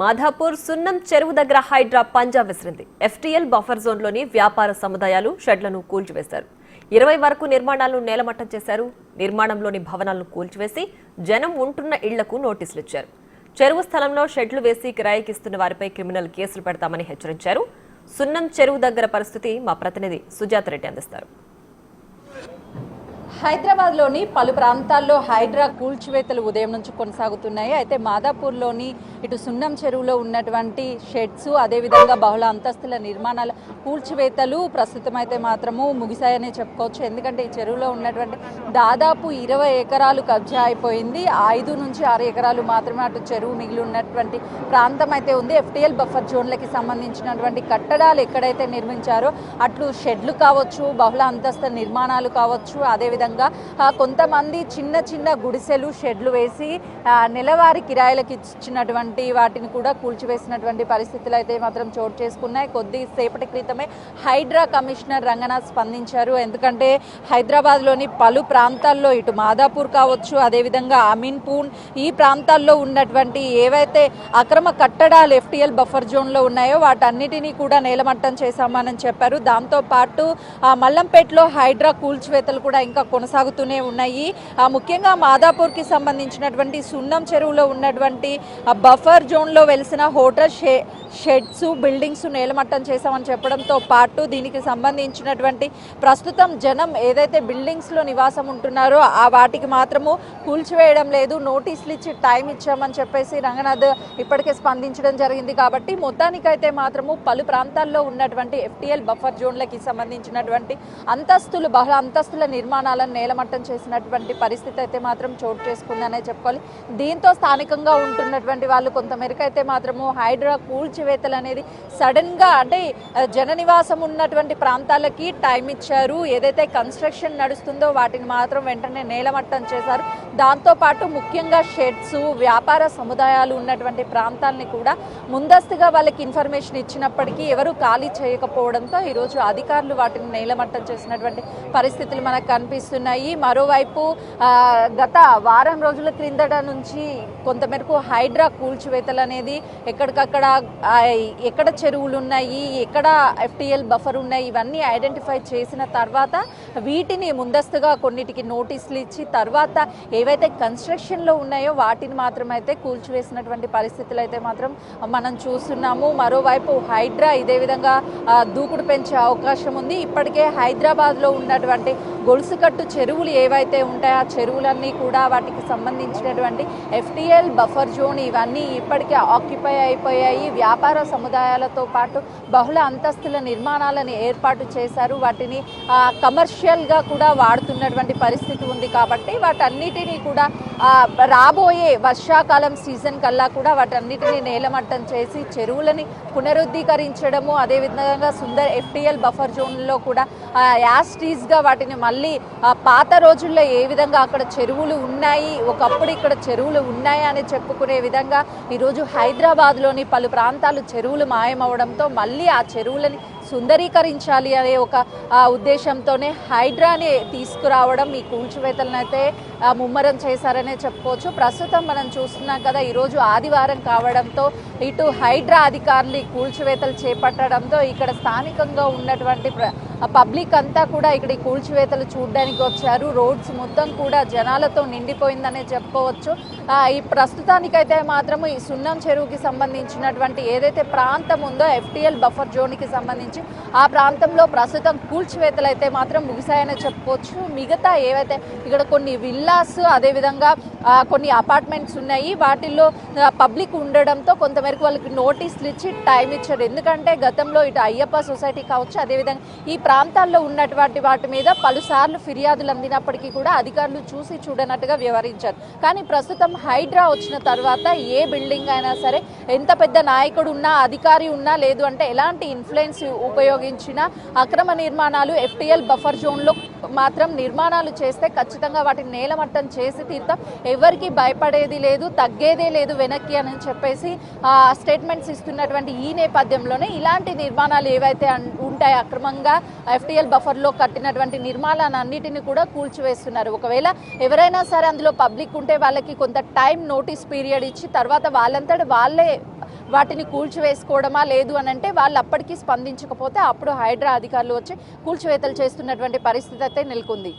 మాధాపూర్ సున్నం చెరువు దగ్గర హైడ్రా పంజా విసిరింది. ఎఫ్టీఎల్ బఫర్ జోన్లోని వ్యాపార సముదాయాలు షెడ్లను కూల్చివేశారు. ఇరవై వరకు నిర్మాణాలను నేలమట్టం చేశారు. నిర్మాణంలోని భవనాలను కూల్చివేసి జనం ఉంటున్న ఇళ్ళకు నోటీసులు ఇచ్చారు. చెరువు స్థలంలో షెడ్లు వేసి కిరాయికిస్తున్న వారిపై క్రిమినల్ కేసులు పెడతామని హెచ్చరించారు. సున్నం చెరువు దగ్గర పరిస్థితి మా ప్రతినిధి సుజాత రెడ్డి అందిస్తారు. హైదరాబాద్లోని పలు ప్రాంతాల్లో హైడ్రా కూల్చివేతలు ఉదయం నుంచి కొనసాగుతున్నాయి. అయితే మాదాపూర్లోని ఇటు సున్నం చెరువులో ఉన్నటువంటి షెడ్స్ అదేవిధంగా బహుళ అంతస్తుల నిర్మాణాల కూల్చివేతలు ప్రస్తుతం అయితే మాత్రము ముగిశాయనే చెప్పుకోవచ్చు. ఎందుకంటే ఈ చెరువులో ఉన్నటువంటి దాదాపు ఇరవై ఎకరాలు కబ్జా అయిపోయింది. ఐదు నుంచి ఆరు ఎకరాలు మాత్రమే అటు చెరువు మిగిలి ఉన్నటువంటి ప్రాంతం అయితే ఉంది. ఎఫ్టీఎల్ బఫర్ జోన్లకి సంబంధించినటువంటి కట్టడాలు ఎక్కడైతే నిర్మించారో అట్లు షెడ్లు కావచ్చు బహుళ అంతస్తు నిర్మాణాలు కావచ్చు. అదేవిధంగా కొంతమంది చిన్న చిన్న గుడిసెలు షెడ్లు వేసి నెలవారీ కిరాయిలకు ఇచ్చినటువంటి వాటిని కూడా కూల్చివేసినటువంటి పరిస్థితులు అయితే మాత్రం చోటు చేసుకున్నాయి. కొద్దిసేపటి క్రితమే హైడ్రా కమిషనర్ రంగనాథ్ స్పందించారు. ఎందుకంటే హైదరాబాద్లోని పలు ప్రాంతాల్లో ఇటు మాదాపూర్ కావచ్చు అదేవిధంగా అమీన్పూన్ ఈ ప్రాంతాల్లో ఉన్నటువంటి ఏవైతే అక్రమ కట్టడాలు ఎఫ్టీఎల్ బఫర్ జోన్లో ఉన్నాయో వాటన్నిటినీ కూడా నేలమట్టం చేశామని చెప్పారు. దాంతో పాటు ఆ, మల్లంపేటలో హైడ్రా కూల్చివేతలు కూడా ఇంకా కొనసాగుతూనే ఉన్నాయి. ఆ, ముఖ్యంగా మాదాపూర్కి సంబంధించినటువంటి సున్నం చెరువులో ఉన్నటువంటి ఆ బఫర్ జోన్లో వెలిసిన హోటల్ షే షెడ్స్ బిల్డింగ్స్ నేలమట్టం చేశామని చెప్పడంతో పాటు దీనికి సంబంధించినటువంటి ప్రస్తుతం జనం ఏదైతే బిల్డింగ్స్లో నివాసం ఉంటున్నారో ఆ వాటికి మాత్రము కూల్చివేయడం లేదు నోటీసులు ఇచ్చి టైం ఇచ్చామని చెప్పేసి రంగనాథ్ ఇప్పటికే స్పందించడం జరిగింది కాబట్టి మొత్తానికైతే మాత్రము పలు ప్రాంతాల్లో ఉన్నటువంటి ఎఫ్టీఎల్ బఫర్ జోన్లకి సంబంధించినటువంటి అంతస్తులు బహుళ అంతస్తుల నిర్మాణాలను నేలమట్టం చేసినటువంటి పరిస్థితి అయితే మాత్రం చోటు చేసుకుందనే చెప్పుకోవాలి. దీంతో స్థానికంగా ఉంటున్నటువంటి వాళ్ళు కొంతమేరకు అయితే మాత్రము హైడ్రా కూల్చి శాస్త్రవేత్తలు అనేది సడన్గా అంటే జననివాసం జన నివాసం ఉన్నటువంటి ప్రాంతాలకి టైం ఇచ్చారు. ఏదైతే కన్స్ట్రక్షన్ నడుస్తుందో వాటిని మాత్రం వెంటనే నేలమట్టం చేశారు. దాంతో పాటు ముఖ్యంగా షెడ్స్ వ్యాపార సముదాయాలు ఉన్నటువంటి ప్రాంతాలని కూడా ముందస్తుగా వాళ్ళకి ఇన్ఫర్మేషన్ ఇచ్చినప్పటికీ ఎవరు ఖాళీ చేయకపోవడంతో ఈరోజు అధికారులు వాటిని నేలమట్టం చేసినటువంటి పరిస్థితులు మనకు కనిపిస్తున్నాయి. మరోవైపు గత వారం రోజుల క్రిందట నుంచి కొంతమేరకు హైడ్రా కూల్చివేతలు అనేది ఎక్కడికక్కడ ఎక్కడ చెరువులు ఉన్నాయి ఎక్కడ ఎఫ్టీఎల్ బఫర్ ఉన్నాయి ఇవన్నీ ఐడెంటిఫై చేసిన తర్వాత వీటిని ముందస్తుగా కొన్నిటికి నోటీసులు ఇచ్చి తర్వాత ఏవైతే కన్స్ట్రక్షన్లో ఉన్నాయో వాటిని మాత్రమైతే కూల్చివేసినటువంటి పరిస్థితులు అయితే మాత్రం మనం చూస్తున్నాము. మరోవైపు హైడ్రా ఇదే విధంగా దూకుడు పెంచే అవకాశం ఉంది. ఇప్పటికే హైదరాబాద్లో ఉన్నటువంటి గొలుసుకట్టు చెరువులు ఏవైతే ఉంటాయో ఆ చెరువులన్నీ కూడా వాటికి సంబంధించినటువంటి ఎఫ్టీఎల్ బఫర్ జోన్ ఇవన్నీ ఇప్పటికే ఆక్యుపై అయిపోయాయి. వ్యాపార సముదాయాలతో పాటు బహుళ అంతస్తుల నిర్మాణాలను ఏర్పాటు చేశారు. వాటిని కమర్షియల్గా కూడా వాడుతున్నటువంటి పరిస్థితి ఉంది కాబట్టి వాటన్నిటినీ కూడా రాబోయే వర్షాకాలం సీజన్ కల్లా కూడా వాటన్నిటిని నేలమట్టం చేసి చెరువులని పునరుద్ధీకరించడము అదేవిధంగా సుందర్ ఎఫ్టీఎల్ బఫర్ జోన్లో కూడా యాస్టీస్గా వాటిని మళ్ళీ పాత రోజుల్లో ఏ విధంగా అక్కడ చెరువులు ఉన్నాయి ఒకప్పుడు ఇక్కడ చెరువులు ఉన్నాయి అని చెప్పుకునే విధంగా ఈరోజు హైదరాబాద్లోని పలు ప్రాంతాలు చెరువులు మాయమవడంతో మళ్ళీ ఆ చెరువులని సుందరీకరించాలి అనే ఒక ఉద్దేశంతోనే హైడ్రాని తీసుకురావడం ఈ కూల్చివేతలను అయితే ముమ్మరం చేశారని చెప్పుకోవచ్చు. ప్రస్తుతం మనం చూస్తున్నాం కదా ఈరోజు ఆదివారం కావడంతో ఇటు హైడ్రా అధికారులు కూల్చివేతలు చేపట్టడంతో ఇక్కడ స్థానికంగా ఉన్నటువంటి పబ్లిక్ అంతా కూడా ఇక్కడ ఈ కూల్చివేతలు చూడడానికి వచ్చారు. రోడ్స్ మొత్తం కూడా జనాలతో నిండిపోయిందనే చెప్పుకోవచ్చు. ఈ ప్రస్తుతానికైతే మాత్రం ఈ సున్నం చెరువుకి సంబంధించినటువంటి ఏదైతే ప్రాంతం ఉందో ఎఫ్టీఎల్ బఫర్ జోన్కి సంబంధించి ఆ ప్రాంతంలో ప్రస్తుతం కూల్చివేతలు అయితే మాత్రం ముగిశాయనే చెప్పుకోవచ్చు. మిగతా ఏవైతే ఇక్కడ కొన్ని విల్లాస్ అదేవిధంగా కొన్ని అపార్ట్మెంట్స్ ఉన్నాయి. వాటిల్లో పబ్లిక్ ఉండడంతో కొంతమేరకు వాళ్ళకి నోటీసులు ఇచ్చి టైం ఇచ్చారు. ఎందుకంటే గతంలో ఇటు అయ్యప్ప సొసైటీ కావచ్చు అదేవిధంగా ఈ ప్రాంతాల్లో ఉన్నటువంటి వాటి మీద పలుసార్లు ఫిర్యాదులు అందినప్పటికీ కూడా అధికారులు చూసి చూడనట్టుగా వ్యవహరించారు కానీ ప్రస్తుతం హైడ్రా వచ్చిన తర్వాత ఏ బిల్డింగ్ అయినా సరే ఎంత పెద్ద నాయకుడు ఉన్నా అధికారి ఉన్నా లేదు అంటే ఎలాంటి ఇన్ఫ్లుయెన్స్ ఉపయోగించిన అక్రమ నిర్మాణాలు ఎఫ్టీఎల్ బఫర్ జోన్లో మాత్రం నిర్మాణాలు చేస్తే ఖచ్చితంగా వాటిని నేలమట్టం చేసి తీర్థం. ఎవరికి భయపడేది లేదు తగ్గేదే లేదు వెనక్కి అని చెప్పేసి ఆ, స్టేట్మెంట్స్ ఇస్తున్నటువంటి ఈ నేపథ్యంలోనే ఇలాంటి నిర్మాణాలు ఏవైతే ఉంటాయో అక్రమంగా ఎఫ్టీఎల్ బఫర్లో కట్టినటువంటి నిర్మాణాలన్నిటిని కూడా కూల్చివేస్తున్నారు. ఒకవేళ ఎవరైనా సరే అందులో పబ్లిక్ ఉంటే వాళ్ళకి కొంత టైం నోటీస్ పీరియడ్ ఇచ్చి తర్వాత వాళ్ళంతటి వాళ్ళే వాటిని కూల్చివేసుకోవడమా లేదు అని అంటే వాళ్ళు అప్పటికి స్పందించకపోతే అప్పుడు హైడ్రా అధికారులు వచ్చి కూల్చివేతలు చేస్తున్నటువంటి పరిస్థితి అయితే నెలకొంది.